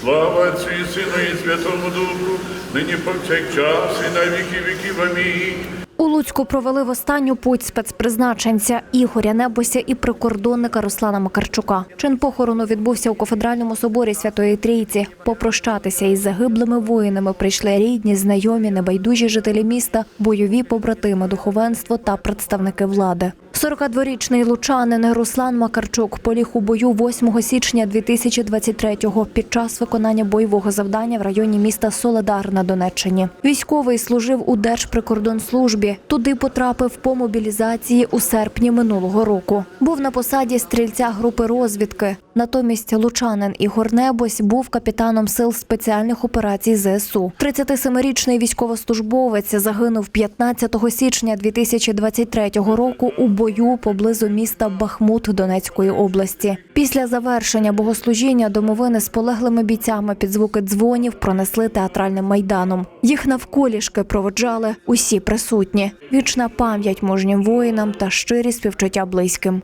Слава Отцю і Сину і Святому Духу, нині повсякчас і на віки віків. Амінь. У Луцьку провели в останню путь спецпризначенця Ігоря Небося і прикордонника Руслана Макарчука. Чин похорону відбувся у кафедральному соборі Святої Трійці. Попрощатися із загиблими воїнами прийшли рідні, знайомі, небайдужі жителі міста, бойові побратими, духовенство та представники влади. 42-річний лучанин Руслан Макарчук поліг у бою 8 січня 2023-го під час виконання бойового завдання в районі міста Соледар на Донеччині. Військовий служив у Держприкордонслужбі. Туди потрапив по мобілізації у серпні минулого року. Був на посаді стрільця групи розвідки. Натомість лучанин Ігор Небось був капітаном сил спеціальних операцій ЗСУ. 37-річний військовослужбовець загинув 15 січня 2023 року у бою поблизу міста Бахмут Донецької області. Після завершення богослужіння домовини з полеглими бійцями під звуки дзвонів пронесли театральним майданом. Їх навколішки проводжали усі присутні. Вічна пам'ять мужнім воїнам та щирі співчуття близьким.